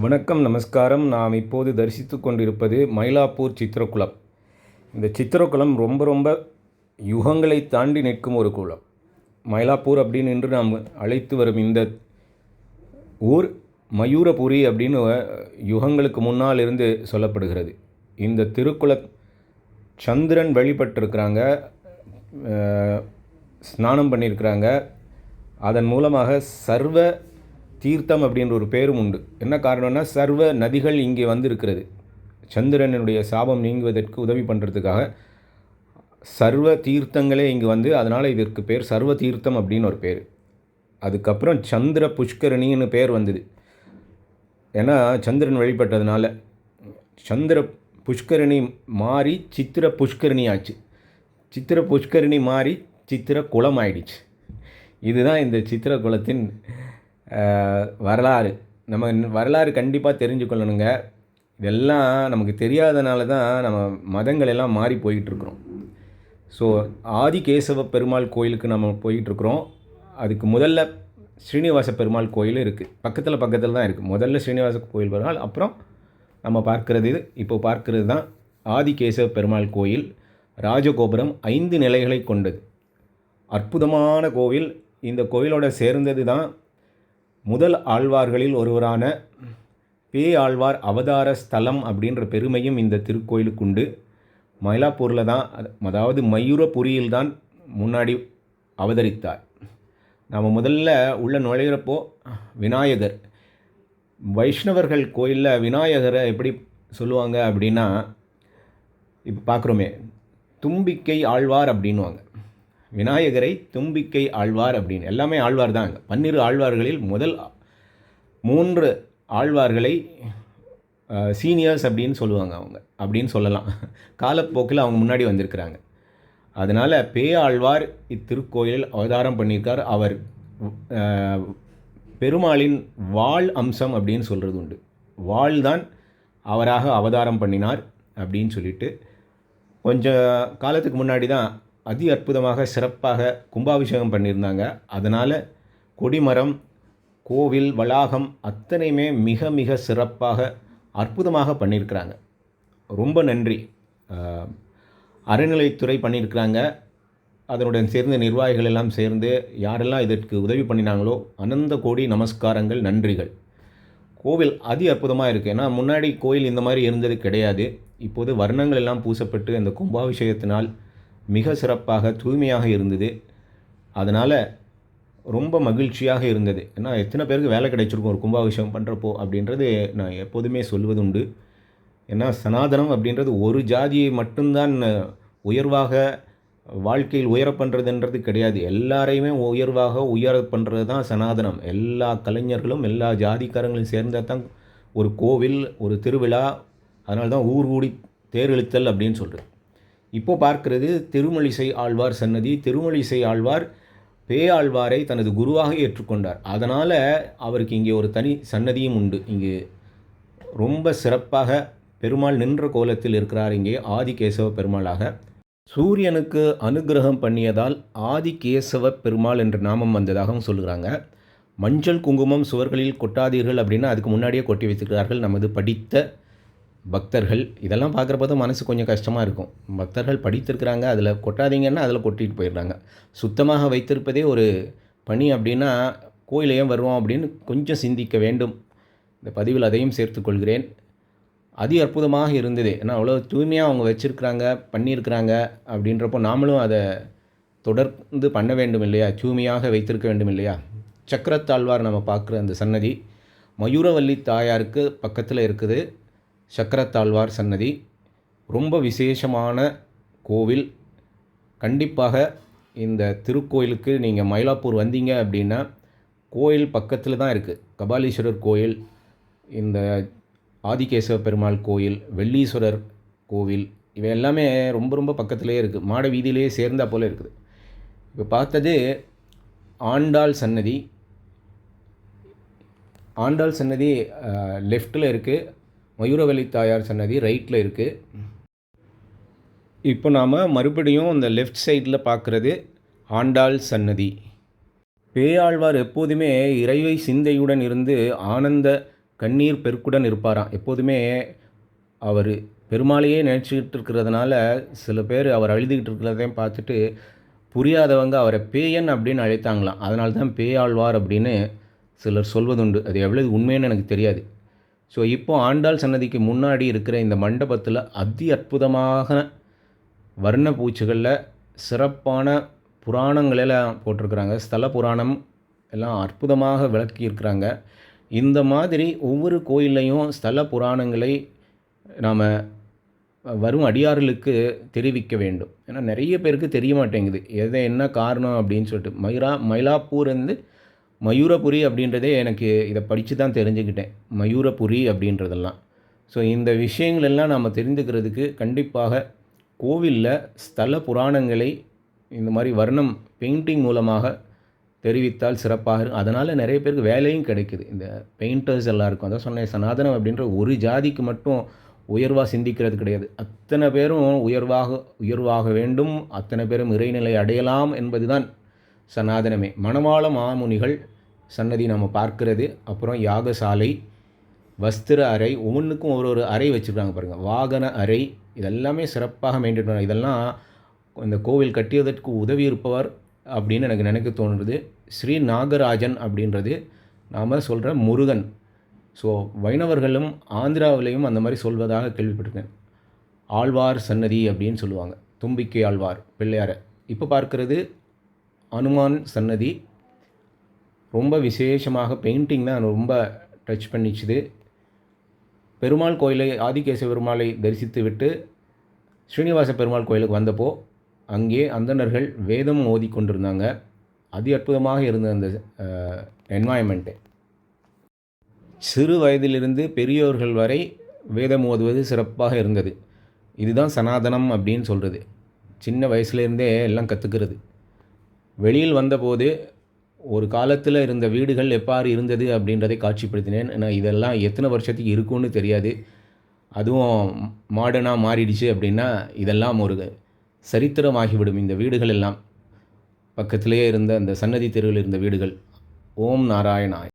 வணக்கம் நமஸ்காரம். நாம் இப்போது தரிசித்து கொண்டிருப்பது மயிலாப்பூர் சித்திரக்குளம். இந்த சித்திரக்குளம் ரொம்ப ரொம்ப யுகங்களை தாண்டி நிற்கும் ஒரு குளம். மயிலாப்பூர் அப்படின்னு என்று நாம் அழைத்து வரும் இந்த ஊர் மயூரபுரி அப்படின்னு யுகங்களுக்கு முன்னால் இருந்து சொல்லப்படுகிறது. இந்த திருக்குள சந்திரன் வழிபட்டிருக்கிறாங்க. ஸ்நானம் பண்ணியிருக்கிறாங்க. அதன் மூலமாக சர்வ தீர்த்தம் அப்படின்ற ஒரு பேரும் உண்டு. என்ன காரணம்னா சர்வ நதிகள் இங்கே வந்திருக்கிறது. சந்திரனுடைய சாபம் நீங்குவதற்கு உதவி பண்ணுறதுக்காக சர்வ தீர்த்தங்களே இங்கே வந்து அதனால் இதற்கு பேர் சர்வ தீர்த்தம் அப்படின்னு ஒரு பேர். அதுக்கப்புறம் சந்திர புஷ்கரணின்னு பேர் வந்தது. ஏன்னா சந்திரன் வழிபட்டதுனால சந்திர புஷ்கரணி மாறி சித்திர புஷ்கரணி ஆச்சு. சித்திர புஷ்கரணி மாறி சித்திர குளம் ஆயிடுச்சு. இதுதான் இந்த சித்திர குலத்தின் வரலாறு. நம்ம வரலாறு கண்டிப்பாக தெரிஞ்சுக்கொள்ளணுங்க. இதெல்லாம் நமக்கு தெரியாதனால தான் நம்ம மதங்கள் எல்லாம் மாறி போயிட்டுருக்குறோம். ஸோ ஸோ ஆதிகேசவ பெருமாள் கோயிலுக்கு நம்ம போயிட்டுருக்குறோம். அதுக்கு முதல்ல ஸ்ரீனிவாச பெருமாள் கோயில் இருக்குது பக்கத்தில் பக்கத்தில் தான் இருக்குது முதல்ல ஸ்ரீனிவாச கோயில் பெருமாள் அப்புறம் நம்ம பார்க்குறது இது இப்போ பார்க்குறது தான் ஆதிகேசவ பெருமாள் கோயில். ராஜகோபுரம் ஐந்து நிலைகளை கொண்டது. அற்புதமான கோவில். இந்த கோவிலோட சேர்ந்தது தான் முதல் ஆழ்வார்களில் ஒருவரான பே ஆழ்வார் அவதார ஸ்தலம் அப்படின்ற பெருமையும் இந்த திருக்கோயிலுக்கு உண்டு. மயிலாப்பூரில் தான் அது- அதாவது மயூரபுரியில் தான் முன்னாடி அவதரித்தார். நாம் முதல்ல உள்ள நுழையிறப்போ விநாயகர். வைஷ்ணவர்கள் கோயிலில் விநாயகரை எப்படி சொல்லுவாங்க அப்படின்னா இப்போ பார்க்குறோமே தும்பிக்கை ஆழ்வார் அப்படின்னுவாங்க. விநாயகரை தும்பிக்கை ஆழ்வார் அப்படின்னு. எல்லாமே ஆழ்வார் தான். பன்னிரு ஆழ்வார்களில் முதல் மூன்று ஆழ்வார்களை சீனியர்ஸ் அப்படின்னு சொல்லுவாங்க அவங்க. அப்படின்னு சொல்லலாம். காலப்போக்கில் அவங்க முன்னாடி வந்திருக்கிறாங்க. அதனால் பே ஆழ்வார் இத்திருக்கோயிலில் அவதாரம் பண்ணியிருக்கார். அவர் பெருமாளின் வாள் அம்சம் அப்படின்னு சொல்கிறது உண்டு. வாள் தான் அவராக அவதாரம் பண்ணினார் அப்படின்னு சொல்லிட்டு கொஞ்சம் காலத்துக்கு முன்னாடி தான் அதி அற்புதமாக சிறப்பாக கும்பாபிஷேகம் பண்ணியிருந்தாங்க. அதனால் கொடிமரம் கோவில் வளாகம் அத்தனையுமே மிக மிக சிறப்பாக அற்புதமாக பண்ணியிருக்கிறாங்க. ரொம்ப நன்றி. அறநிலைத்துறை பண்ணியிருக்கிறாங்க. அதனுடன் சேர்ந்த நிர்வாகிகள் எல்லாம் சேர்ந்து யாரெல்லாம் இதற்கு உதவி பண்ணினாங்களோ அனந்த கோடி நமஸ்காரங்கள் நன்றிகள். கோவில் அதி அற்புதமாக இருக்குது ஏன்னா முன்னாடி கோயில் இந்த மாதிரி இருந்தது கிடையாது. இப்போது வர்ணங்கள் எல்லாம் பூசப்பட்டு அந்த கும்பாபிஷேகத்தினால் மிக சிறப்பாக தூய்மையாக இருந்தது. அதனால் ரொம்ப மகிழ்ச்சியாக இருந்தது. ஏன்னா எத்தனை பேருக்கு வேலை கிடைச்சிருக்கும் ஒரு கும்பாபிஷேகம் பண்ணுறப்போ அப்படின்றது நான் எப்போதுமே சொல்வது உண்டு ஏன்னா சனாதனம் அப்படின்றது ஒரு ஜாதியை மட்டும்தான் உயர்வாக வாழ்க்கையில் உயர பண்ணுறதுன்றது கிடையாது. எல்லாரையுமே உயர்வாக உயர பண்ணுறது தான் சனாதனம். எல்லா கலைஞர்களும் எல்லா ஜாதிக்காரங்களும் சேர்ந்தால் தான் ஒரு கோவில் ஒரு திருவிழா அதனால தான் ஊர் கூடி தேரிழுத்தல் அப்படின்னு சொல்கிறது இப்போ பார்க்கிறது திருமலிசை ஆழ்வார் சன்னதி. திருமலிசை ஆழ்வார் பேயாழ்வாரை தனது குருவாக ஏற்றுக்கொண்டார். அதனால் அவருக்கு இங்கே ஒரு தனி சன்னதியும் உண்டு. இங்கு ரொம்ப சிறப்பாக பெருமாள் நின்ற கோலத்தில் இருக்கிறார் இங்கே ஆதிகேசவ பெருமாளாக. சூரியனுக்கு அனுக்கிரகம் பண்ணியதால் ஆதிகேசவ பெருமாள் என்ற நாமம் வந்ததாகவும் சொல்கிறாங்க மஞ்சள் குங்குமம் சுவர்களில் கொட்டாதீர்கள் அப்படின்னா அதுக்கு முன்னாடியே கொட்டி வைத்திருக்கிறார்கள் நமது படித்த பக்தர்கள் இதெல்லாம் பார்க்குறப்ப தான் மனசு கொஞ்சம் கஷ்டமாக இருக்கும். பக்தர்கள் படித்திருக்கிறாங்க அதில் கொட்டாதீங்கன்னா அதில் கொட்டிட்டு போயிடுறாங்க. சுத்தமாக வைத்திருப்பதே ஒரு பணி அப்படின்னா கோயில் ஏன் வருவோம் அப்படின்னு கொஞ்சம் சிந்திக்க வேண்டும். இந்த பதிவில் அதையும் சேர்த்துக்கொள்கிறேன் அதி அற்புதமாக இருந்தது. ஏன்னா அவ்வளோ தூய்மையாக அவங்க வச்சுருக்கிறாங்க பண்ணியிருக்கிறாங்க அப்படின்றப்போ நாமளும் அதை தொடர்ந்து பண்ண வேண்டும் இல்லையா? தூய்மையாக வைத்திருக்க வேண்டும் இல்லையா? சக்கரத்தாழ்வார் நம்ம பார்க்குற அந்த சன்னதி மயூரவல்லி தாயாருக்கு பக்கத்தில் இருக்குது. சக்கரத்தாழ்வார் சன்னதி. ரொம்ப விசேஷமான கோவில். கண்டிப்பாக இந்த திருக்கோயிலுக்கு நீங்கள் மயிலாப்பூர் வந்தீங்க அப்படின்னா கோயில் பக்கத்தில் தான் இருக்குது கபாலீஸ்வரர் கோயில் இந்த ஆதிகேசவ பெருமாள் கோயில் வெள்ளீஸ்வரர் கோவில் இவை எல்லாமே ரொம்ப ரொம்ப பக்கத்துலேயே இருக்குது மாட வீதியிலேயே சேர்ந்தா போல் இருக்குது. இப்போ பார்த்தது ஆண்டாள் சன்னதி. ஆண்டாள் சன்னதி லெஃப்ட்டில் இருக்குது மயூரவல்லி தாயார் சன்னதி ரைட்டில் இருக்குது இப்போ நாம் மறுபடியும் அந்த லெஃப்ட் சைடில் பார்க்குறது ஆண்டாள் சன்னதி. பேயாழ்வார் எப்போதுமே இறைவை சிந்தையுடன் இருந்து ஆனந்த கண்ணீர் பெருக்குடன் இருப்பாராம். எப்போதுமே அவர் பெருமாளையே நினச்சிக்கிட்டு இருக்கிறதுனால சில பேர் அவர் அழுதுகிட்டு இருக்கிறதையும் பார்த்துட்டு புரியாதவங்க அவரை பேயன் அப்படின்னு அழைத்தாங்களாம். அதனால தான் பேயாழ்வார் அப்படின்னு சிலர் சொல்வதுண்டு. அது எவ்வளவு உண்மைன்னு எனக்கு தெரியாது. ஸோ இப்போ ஆண்டாள் சன்னதிக்கு முன்னாடி இருக்கிற இந்த மண்டபத்தில் அதி அற்புதமாக வர்ண பூச்சிகளில் சிறப்பான புராணங்களெல்லாம் போட்டிருக்கிறாங்க. ஸ்தல புராணம் எல்லாம் அற்புதமாக விளக்கியிருக்கிறாங்க. இந்த மாதிரி ஒவ்வொரு கோயில்லையும் ஸ்தல புராணங்களை நாம் வரும் அடியார்களுக்கு தெரிவிக்க வேண்டும். ஏன்னா நிறைய பேருக்கு தெரிய மாட்டேங்குது. எதை என்ன காரணம் அப்படின்னு சொல்லிட்டு. மயிரா மயிலாப்பூர் வந்து மயூரபுரி அப்படின்றதே எனக்கு இதை படித்து தான் தெரிஞ்சுக்கிட்டேன். மயூரபுரி அப்படின்றதெல்லாம். ஸோ இந்த விஷயங்கள் எல்லாம் நாம் தெரிந்துக்கிறதுக்கு கண்டிப்பாக கோவிலில் ஸ்தல புராணங்களை இந்த மாதிரி வர்ணம் பெயிண்டிங் மூலமாக தெரிவித்தால் சிறப்பாக இருக்கும். அதனால் நிறைய பேருக்கு வேலையும் கிடைக்குது. இந்த பெயிண்டர்ஸ் எல்லாருக்கும் அதான் சொன்னேன் சனாதனம் அப்படின்ற ஒரு ஜாதிக்கு மட்டும் உயர்வாக சிந்திக்கிறது கிடையாது. அத்தனை பேரும் உயர்வாக உயர்வாக வேண்டும். அத்தனை பேரும் இறைநிலை அடையலாம் என்பதுதான் சனாதனமே. மணவாள மாமுனிகள் சன்னதி நம்ம பார்க்கிறது. அப்புறம் யாகசாலை வஸ்திர அறை ஒவ்வொன்றுக்கும் ஒரு ஒரு அறை வச்சுருக்காங்க பாருங்கள் வாகன அறை இதெல்லாமே சிறப்பாக மெயின்டைன் பண்ண இதெல்லாம் இந்த கோவில் கட்டியதற்கு உதவி இருப்பவர் அப்படின்னு எனக்கு நினைக்க தோன்றுறது ஸ்ரீ நாகராஜன் அப்படின்றது நாம் சொல்கிற முருகன். ஸோ வைணவர்களும் ஆந்திராவிலையும் அந்த மாதிரி சொல்வதாக கேள்விப்பட்டிருக்கேன். ஆழ்வார் சன்னதி அப்படின்னு சொல்லுவாங்க. தும்பிக்கை ஆழ்வார் பிள்ளையாரை. இப்போ பார்க்கிறது அனுமான் சன்னதி ரொம்ப விசேஷமாக பெயிண்டிங் தான் ரொம்ப டச் பண்ணிச்சுது. பெருமாள் கோயிலை ஆதிகேச பெருமாளை தரிசித்து விட்டு ஸ்ரீனிவாச பெருமாள் கோயிலுக்கு வந்தப்போ அங்கே அந்தணர்கள் வேதம் ஓதி கொண்டிருந்தாங்க. அதி அற்புதமாக இருந்த அந்த என்வாயன்மெண்ட்டு சிறு வயதிலிருந்து பெரியோர்கள் வரை வேதம் ஓதுவது சிறப்பாக இருந்தது. இதுதான் சனாதனம் அப்படின்னு சொல்கிறது சின்ன வயசுலேருந்தே எல்லாம் கற்றுக்கிறது வெளியில் வந்தபோது ஒரு காலத்தில் இருந்த வீடுகள் எப்பாறு இருந்தது அப்படின்றதை காட்சிப்படுத்தினேன். நான் இதெல்லாம் எத்தனை வருஷத்துக்கு இருக்கும்னு தெரியாது. அதுவும் மாடர்னாக மாறிடுச்சு அப்படின்னா இதெல்லாம் ஒரு சரித்திரமாகிவிடும் இந்த வீடுகள் எல்லாம். பக்கத்திலேயே இருந்த அந்த சன்னதி தெருவில் இருந்த வீடுகள். ஓம் நாராயணாய்.